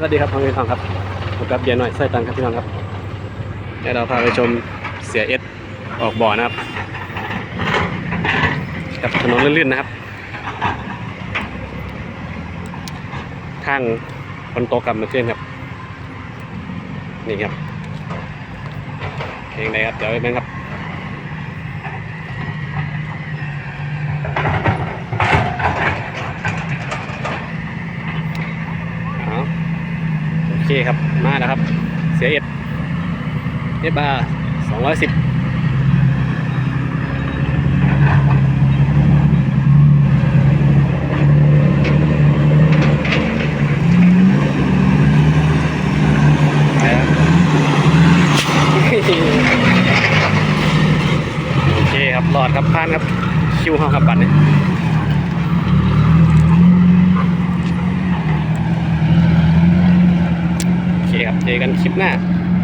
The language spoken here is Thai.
สวัสดีครับพ่อแม่พี่น้องครับผมกับเบียร์หน่อยไส้ตันครับพี่น้องครับเดี๋ยวเราพาไปชมเสียเอสออกบ่อนะครับ กับถนนลื่นๆนะครับ ทางคนโตกกับมาเชื่อนครับ นี่ครับเพลงไหนครับ เดี๋ยวไปเบิ่งครับ เอาโอ เคครับ มาแล้วครับ เสียเอ็ดเอ็ดบาสองร้อยสิบโอเคครับรอดครับผ่านครับ คิวห้องครับบัตรเนี่ย โอเคครับ เจอกันคลิปหน้า